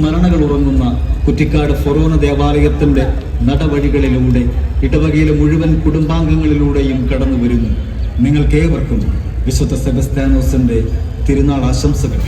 സ്മരണകൾ ഉറങ്ങുന്ന കുറ്റിക്കാട് ഫൊറോന ദേവാലയത്തിന്റെ നടവഴികളിലൂടെ ഇടവകയിലെ മുഴുവൻ കുടുംബാംഗങ്ങളിലൂടെയും കടന്നു വരുന്നു. നിങ്ങൾക്കേവർക്കും വിശുദ്ധ സെബസ്റ്റാനോസിന്റെ തിരുനാൾ ആശംസകൾ.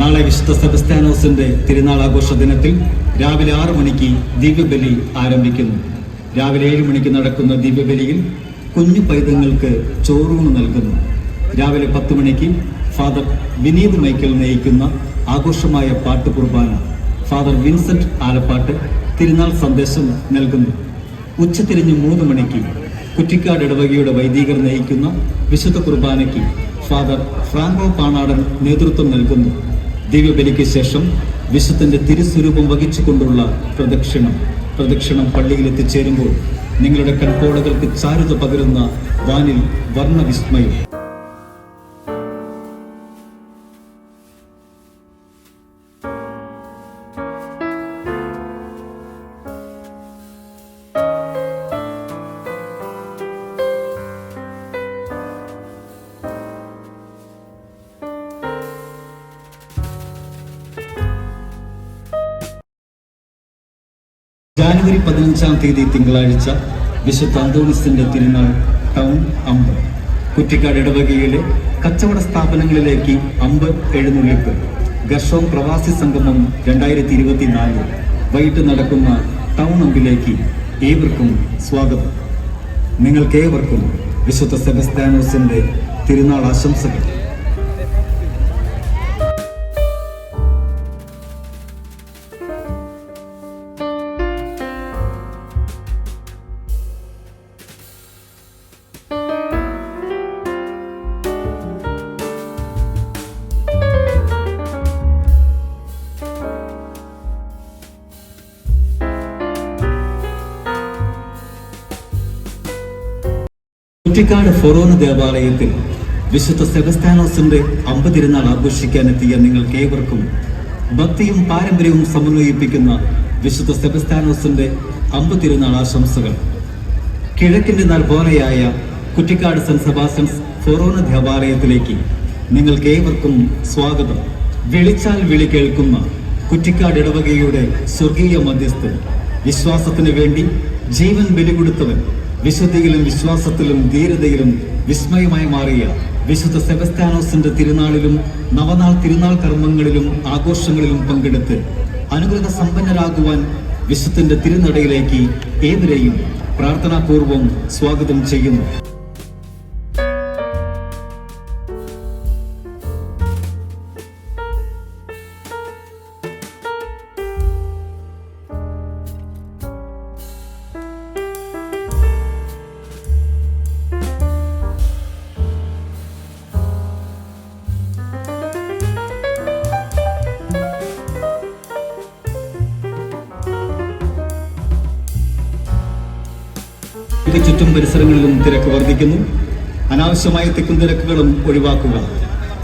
നാളെ വിശുദ്ധ സെബസ്റ്റാനോസിന്റെ തിരുനാൾ ആഘോഷ ദിനത്തിൽ രാവിലെ ആറു മണിക്ക് ദിവ്യബലി ആരംഭിക്കുന്നു. രാവിലെ ഏഴ് മണിക്ക് നടക്കുന്ന ദിവ്യബലിയിൽ കുഞ്ഞു പൈതങ്ങൾക്ക് ചോറൂണ് നൽകുന്നു. രാവിലെ പത്ത് മണിക്ക് ഫാദർ വിനീത് മൈക്കൽ നയിക്കുന്ന ആഘോഷമായ പാട്ട് കുർബാന ഫാദർ വിൻസെന്റ് ആലപ്പാട്ട് തിരുനാൾ സന്ദേശം നൽകുന്നു. ഉച്ചതിരിഞ്ഞ് മൂന്ന് മണിക്ക് കുറ്റിക്കാട് ഇടവകയുടെ വൈദികർ നയിക്കുന്ന വിശുദ്ധ കുർബാനയ്ക്ക് ഫാദർ ഫ്രാങ്കോ പാണാടൻ നേതൃത്വം നൽകുന്നു. ദിവ്യബലിക്ക് ശേഷം വിശുദ്ധന്റെ തിരുസ്വരൂപം വഹിച്ചുകൊണ്ടുള്ള പ്രദക്ഷിണം പ്രദക്ഷിണം പള്ളിയിൽ എത്തിച്ചേരുമ്പോൾ നിങ്ങളുടെ കൺപോളകൾക്ക് ചാരുത പകരുന്ന വാനിൽ വർണവിസ്മയം. ജാനുവരി പതിനഞ്ചാം തീയതി തിങ്കളാഴ്ച വിശുദ്ധ അന്തോണിസിന്റെ തിരുനാൾ ടൗൺ അമ്പ്. കുറ്റിക്കാട് ഇടവകയിലെ കച്ചവട സ്ഥാപനങ്ങളിലേക്ക് അമ്പ് എഴുന്നള്ളിപ്പ്. ഗർഷോം പ്രവാസി സംഗമം രണ്ടായിരത്തി ഇരുപത്തിനാല് വൈകിട്ട് നടക്കുന്ന ടൗൺ അമ്പിലേക്ക് ഏവർക്കും സ്വാഗതം. നിങ്ങൾക്കേവർക്കും വിശുദ്ധ സെബസ്ത്യാനോസിന്റെ തിരുനാൾ ആശംസകൾ. കുറ്റിക്കാട് ഫൊറോന ദേവാലയത്തിൽ വിശുദ്ധ സെബസ്താനോസിന്റെ അമ്പതിരുന്നാൾ ആഘോഷിക്കാനെത്തിയ നിങ്ങൾക്ക് ഏവർക്കും ഭക്തിയും പാരമ്പര്യവും സമന്വയിപ്പിക്കുന്ന വിശുദ്ധ സെബസ്താനോസിന്റെ അമ്പതിരുന്നാൾ ആശംസകൾ. കിഴക്കിന്റെ നൽപോലയായ കുറ്റിക്കാട് സെന്റ് സെബാസ്റ്റ്യൻസ് ഫൊറോന ദേവാലയത്തിലേക്ക് നിങ്ങൾക്ക് ഏവർക്കും സ്വാഗതം. വിളിച്ചാൽ വിളി കേൾക്കുന്ന കുറ്റിക്കാട് ഇടവകയുടെ സ്വർഗീയ മധ്യസ്ഥൻ വിശ്വാസത്തിന് വേണ്ടി ജീവൻ ബലികൊടുത്തവൻ വിശുദ്ധിയിലും വിശ്വാസത്തിലും ധീരതയിലും വിസ്മയമായി മാറിയ വിശുദ്ധ സെബസ്ത്യാനോസിന്റെ തിരുനാളിലും നവനാൾ തിരുനാൾ കർമ്മങ്ങളിലും ആഘോഷങ്ങളിലും പങ്കെടുത്ത് അനുഗ്രഹ സമ്പന്നരാകുവാൻ വിശുദ്ധന്റെ തിരുനടയിലേക്ക് ഏവരെയും പ്രാർത്ഥനാപൂർവം സ്വാഗതം ചെയ്യുന്നു. ഇത് ചുറ്റും പരിസരങ്ങളിലും തിരക്ക് വർദ്ധിക്കുന്നു. അനാവശ്യമായ തിക്കും തിരക്കുകളും ഒഴിവാക്കുക.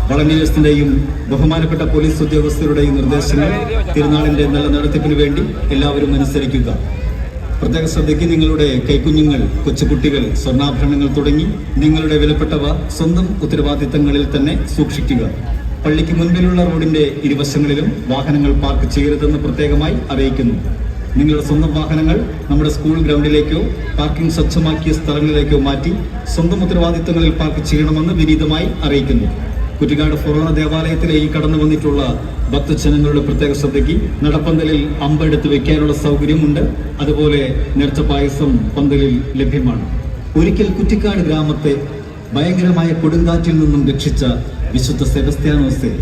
വളണ്ടിയേഴ്സിന്റെയും ബഹുമാനപ്പെട്ട പോലീസ് ഉദ്യോഗസ്ഥരുടെയും നിർദ്ദേശങ്ങൾ തിരുനാളിന്റെ നല്ല നടത്തിപ്പിന് വേണ്ടി എല്ലാവരും അനുസരിക്കുക. പ്രത്യേക ശ്രദ്ധയ്ക്ക് നിങ്ങളുടെ കൈക്കുഞ്ഞുങ്ങൾ കൊച്ചുകുട്ടികൾ സ്വർണാഭരണങ്ങൾ തുടങ്ങി നിങ്ങളുടെ വിലപ്പെട്ടവ സ്വന്തം ഉത്തരവാദിത്തങ്ങളിൽ തന്നെ സൂക്ഷിക്കുക. പള്ളിക്ക് മുൻപിലുള്ള റോഡിന്റെ ഇരുവശങ്ങളിലും വാഹനങ്ങൾ പാർക്ക് ചെയ്യരുതെന്ന് പ്രത്യേകമായി അറിയിക്കുന്നു. നിങ്ങളുടെ സ്വന്തം വാഹനങ്ങൾ നമ്മുടെ സ്കൂൾ ഗ്രൗണ്ടിലേക്കോ പാർക്കിംഗ് സ്വച്ഛമാക്കിയ സ്ഥലങ്ങളിലേക്കോ മാറ്റി സ്വന്തം ഉത്തരവാദിത്തങ്ങളിൽ പാർക്ക് ചെയ്യണമെന്ന് വിനീതമായി അറിയിക്കുന്നു. കുറ്റിക്കാട് ഫൊറോണ ദേവാലയത്തിലേക്ക് കടന്നു വന്നിട്ടുള്ള ഭക്തജനങ്ങളുടെ പ്രത്യേക ശ്രദ്ധയ്ക്ക് നടപ്പന്തലിൽ അമ്പെടുത്ത് വെക്കാനുള്ള സൗകര്യമുണ്ട്. അതുപോലെ നേർച്ച പായസം പന്തലിൽ ലഭ്യമാണ്. ഒരിക്കൽ കുറ്റിക്കാട് ഗ്രാമത്തെ ഭയങ്കരമായ കൊടുങ്കാറ്റിൽ നിന്നും രക്ഷിച്ച വിശുദ്ധ സെബസ്ത്യാനോസെ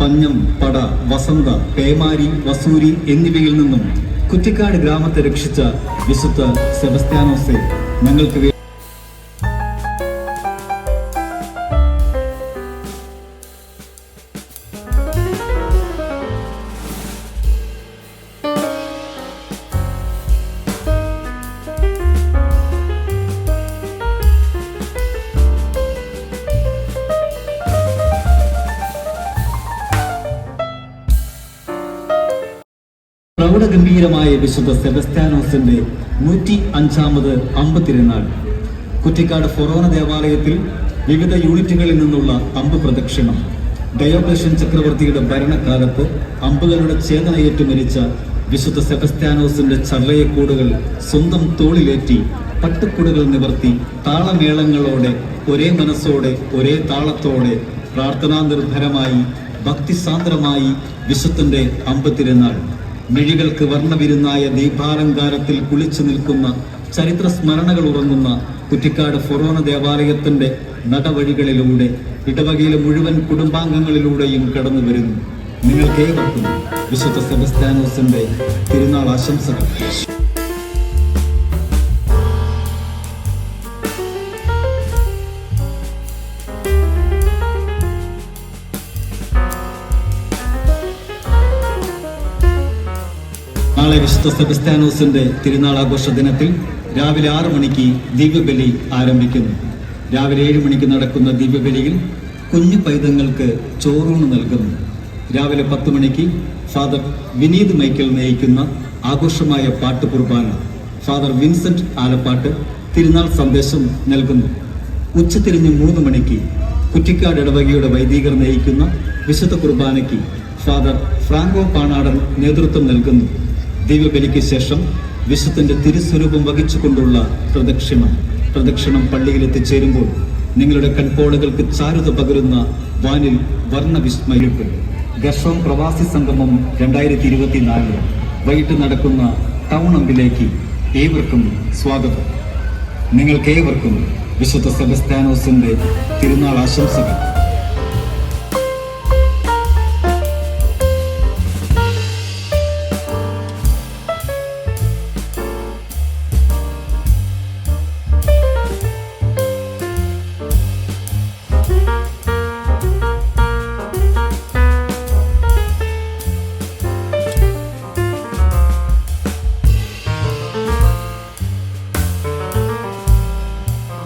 പഞ്ഞം പട വസന്ത പേമാരി വസൂരി എന്നിവയിൽ നിന്നും കുറ്റിക്കാട് ഗ്രാമത്തെ രക്ഷിച്ച വിശുദ്ധ സെബസ്ത്യാനോസെ ഞങ്ങൾക്ക് പ്രൗഢഗംഭീരമായ വിശുദ്ധ സെബസ്റ്റാനോസിന്റെ നൂറ്റി അഞ്ചാമത് അമ്പത്തിരുന്നാൾ കുറ്റിക്കാട് ഫൊറോണ ദേവാലയത്തിൽ വിവിധ യൂണിറ്റുകളിൽ നിന്നുള്ള അമ്പ് പ്രദക്ഷിണം. ഡയോക്ലേഷ്യൻ ചക്രവർത്തിയുടെ ഭരണകാലത്ത് അമ്പുകളുടെ ചേതനയേറ്റു മരിച്ച വിശുദ്ധ സെബസ്റ്റാനോസിന്റെ ചള്ളയക്കൂടുകൾ സ്വന്തം തോളിലേറ്റി പട്ടുക്കൂടുകൾ നിവർത്തി താളമേളങ്ങളോടെ ഒരേ മനസ്സോടെ ഒരേ താളത്തോടെ പ്രാർത്ഥനാ നിർഭരമായി ഭക്തിസാന്ദ്രമായി വിശുദ്ധന്റെ അമ്പത്തിരുന്നാൾ മിഴികൾക്ക് വർണവിരുന്നായ ദീപാലങ്കാരത്തിൽ കുളിച്ചു നിൽക്കുന്ന ചരിത്ര സ്മരണകൾ ഉറങ്ങുന്ന കുറ്റിക്കാട് ഫൊറോന ദേവാലയത്തിന്റെ നടവഴികളിലൂടെ ഇടവകയിലെ മുഴുവൻ കുടുംബാംഗങ്ങളിലൂടെയും കടന്നു വരുന്നു. നിങ്ങൾക്ക് ഏവർക്കും വിശുദ്ധ സെബസ്ത്യാനോസിന്റെ തിരുനാൾ ആശംസകൾ. വിശുദ്ധ സെബസ്ത്യാനോസിന്റെ തിരുനാൾ ആഘോഷ ദിനത്തിൽ രാവിലെ ആറു മണിക്ക് ദിവ്യബലി ആരംഭിക്കുന്നു. രാവിലെ ഏഴ് മണിക്ക് നടക്കുന്ന ദിവ്യബലിയിൽ കുഞ്ഞു പൈതങ്ങൾക്ക് ചോറൂണ് നൽകുന്നു. രാവിലെ പത്ത് മണിക്ക് ഫാദർ വിനീത് മൈക്കൽ നയിക്കുന്ന ആഘോഷമായ പാട്ട് കുർബാന ഫാദർ വിൻസെന്റ് ആലപ്പാട്ട് തിരുനാൾ സന്ദേശം നൽകുന്നു. ഉച്ചതിരിഞ്ഞ് മൂന്ന് മണിക്ക് കുറ്റിക്കാട് ഇടവകയുടെ വൈദികർ നയിക്കുന്ന വിശുദ്ധ കുർബാനയ്ക്ക് ഫാദർ ഫ്രാങ്കോ പാണാടൻ നേതൃത്വം നൽകുന്നു. ദിവ്യബലിക്ക് ശേഷം വിശുദ്ധന്റെ തിരുസ്വരൂപം വഹിച്ചുകൊണ്ടുള്ള പ്രദക്ഷിണം പ്രദക്ഷിണം പള്ളിയിൽ എത്തിച്ചേരുമ്പോൾ നിങ്ങളുടെ കൺപോളുകൾക്ക് ചാരുത പകരുന്ന വാനിൽ വർണവിസ്മയിപ്പ്. ഗർഷം പ്രവാസി സംഗമം രണ്ടായിരത്തി ഇരുപത്തിനാല് വൈകിട്ട് നടക്കുന്ന ടൗൺ അമ്പിലേക്ക് ഏവർക്കും സ്വാഗതം. നിങ്ങൾക്കേവർക്കും വിശുദ്ധ സെബസ്താനോസിന്റെ തിരുനാൾ ആശംസകൾ.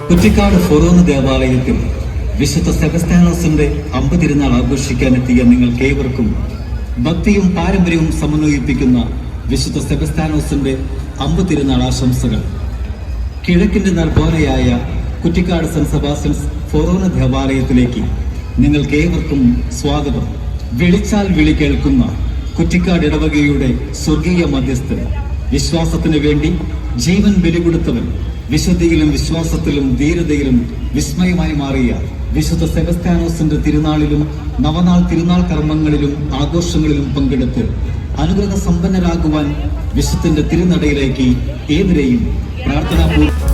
കുറ്റിക്കാട് ഫൊറോന്ന് ദേവാലയത്തിൽ വിശുദ്ധ സെബസ്ത്യാനോസിന്റെ അമ്പതിരുന്നാൾ ആഘോഷിക്കാനെത്തിയ നിങ്ങൾക്കേവർക്കും ഭക്തിയും പാരമ്പര്യവും സമന്വയിപ്പിക്കുന്ന വിശുദ്ധ സെബസ്ത്യാനോസിന്റെ അമ്പതിരുന്നാൾ ആശംസകൾ. കിഴക്കിന്റെ നർബോലയായ കുറ്റിക്കാട് സെന്റ് സെബാസ്റ്റ്യൻസ് ഫൊറോന ദേവാലയത്തിലേക്ക് നിങ്ങൾക്കേവർക്കും സ്വാഗതം. വിളിച്ചാൽ വിളി കേൾക്കുന്ന കുറ്റിക്കാട് ഇടവകയുടെ സ്വർഗീയ മധ്യസ്ഥൻ വിശ്വാസത്തിന് വേണ്ടി ജീവൻ ബലികൊടുത്തവൻ വിശുദ്ധിയിലും വിശ്വാസത്തിലും ധീരതയിലും വിസ്മയമായി മാറിയ വിശുദ്ധ സെബസ്ത്യാനോസിന്റെ തിരുനാളിലും നവനാൾ തിരുനാൾ കർമ്മങ്ങളിലും ആഘോഷങ്ങളിലും പങ്കെടുത്ത് അനുഗ്രഹ സമ്പന്നരാകുവാൻ വിശുദ്ധന്റെ തിരുനടയിലേക്ക് ഏവരെയും പ്രാർത്ഥനാപൂർവം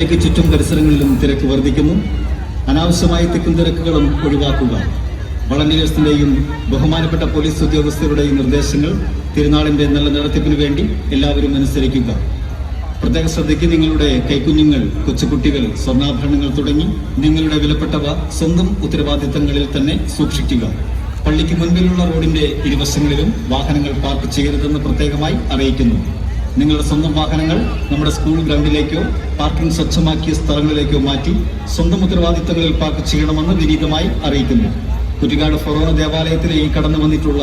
ക്ക് ചുറ്റും പരിസരങ്ങളിലും തിരക്ക് വർദ്ധിക്കുന്നു. അനാവശ്യമായി തിക്കും തിരക്കുകളും ഒഴിവാക്കുക. വളണ്ടിയേഴ്സിന്റെയും ബഹുമാനപ്പെട്ട പോലീസ് ഉദ്യോഗസ്ഥരുടെയും നിർദ്ദേശങ്ങൾ തിരുനാളിന്റെ നല്ല നടത്തിപ്പിന് വേണ്ടി എല്ലാവരും അനുസരിക്കുക. പ്രത്യേക ശ്രദ്ധയ്ക്ക് നിങ്ങളുടെ കൈക്കുഞ്ഞുങ്ങൾ കൊച്ചുകുട്ടികൾ സ്വർണാഭരണങ്ങൾ തുടങ്ങി നിങ്ങളുടെ വിലപ്പെട്ടവ സ്വന്തം ഉത്തരവാദിത്തങ്ങളിൽ തന്നെ സൂക്ഷിക്കുക. പള്ളിക്ക് മുൻപിലുള്ള റോഡിന്റെ ഇരുവശങ്ങളിലും വാഹനങ്ങൾ പാർക്ക് ചെയ്യരുതെന്ന് പ്രത്യേകമായി അറിയിക്കുന്നു. നിങ്ങളുടെ സ്വന്തം വാഹനങ്ങൾ നമ്മുടെ സ്കൂൾ ഗ്രൗണ്ടിലേക്കോ പാർക്കിംഗ് സ്വച്ഛമാക്കിയ സ്ഥലങ്ങളിലേക്കോ മാറ്റി സ്വന്തം ഉത്തരവാദിത്തങ്ങളിൽ പാർക്ക് ചെയ്യണമെന്ന് വിനീതമായി അറിയിക്കുന്നു. കുറ്റിക്കാട് ഫൊറോണ ദേവാലയത്തിലേക്ക് കടന്നു വന്നിട്ടുള്ള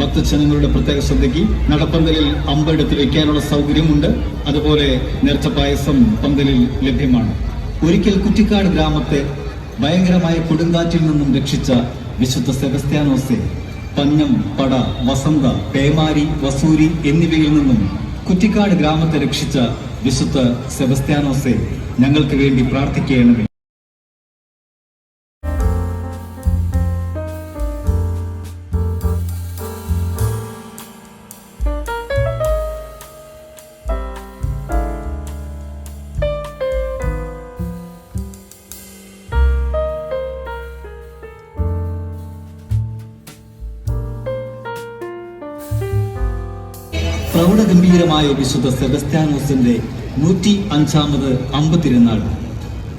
ഭക്തജനങ്ങളുടെ പ്രത്യേക ശ്രദ്ധയ്ക്ക് നടപ്പന്തലിൽ അമ്പെടുത്ത് വയ്ക്കാനുള്ള സൗകര്യമുണ്ട്. അതുപോലെ നേർച്ച പായസം പന്തലിൽ ലഭ്യമാണ്. ഒരിക്കൽ കുറ്റിക്കാട് ഗ്രാമത്തെ ഭയങ്കരമായ കൊടുങ്കാറ്റിൽ നിന്നും രക്ഷിച്ച വിശുദ്ധ സെബസ്ത്യാനോസെ പന്നം പട വസന്ത പേമാരി വസൂരി എന്നിവയിൽ നിന്നും കുറ്റിക്കാട് ഗ്രാമത്തെ രക്ഷിച്ച വിശുദ്ധ സെബസ്ത്യാനോസെ ഞങ്ങൾക്ക് വേണ്ടി പ്രാർത്ഥിക്കണമേ മനോഹരമായ വിശുദ്ധ സെബസ്ത്യാനോസിന്റെ നൂറ്റി അഞ്ചാമത് അമ്പ് തിരുനാൾ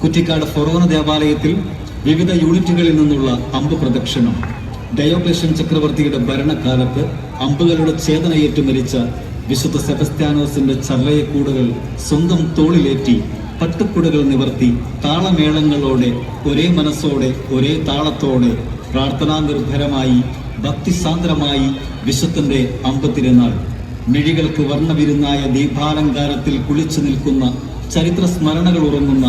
കുറ്റിക്കാട് ഫൊറോന ദേവാലയത്തിൽ വിവിധ യൂണിറ്റുകളിൽ നിന്നുള്ള അമ്പ് പ്രദക്ഷിണം. ഡയോക്ലേഷൻ ചക്രവർത്തിയുടെ ഭരണകാലത്ത് അമ്പുകളുടെ ചേതനയേറ്റു മരിച്ച വിശുദ്ധ സെബസ്ത്യാനോസിന്റെ ചർവയക്കൂടുകൾ സ്വന്തം തോളിലേറ്റി പട്ടുക്കുടകൾ നിവർത്തി താളമേളങ്ങളോടെ ഒരേ മനസ്സോടെ ഒരേ താളത്തോടെ പ്രാർത്ഥനാ നിർഭരമായി ഭക്തിസാന്ദ്രമായി വിശുദ്ധന്റെ അമ്പത്തിരുന്നാൾ. മിഴികൾക്ക് വർണവിരുന്നായ ദീപാലങ്കാരത്തിൽ കുളിച്ചു നിൽക്കുന്ന ചരിത്ര സ്മരണകൾ ഉറങ്ങുന്ന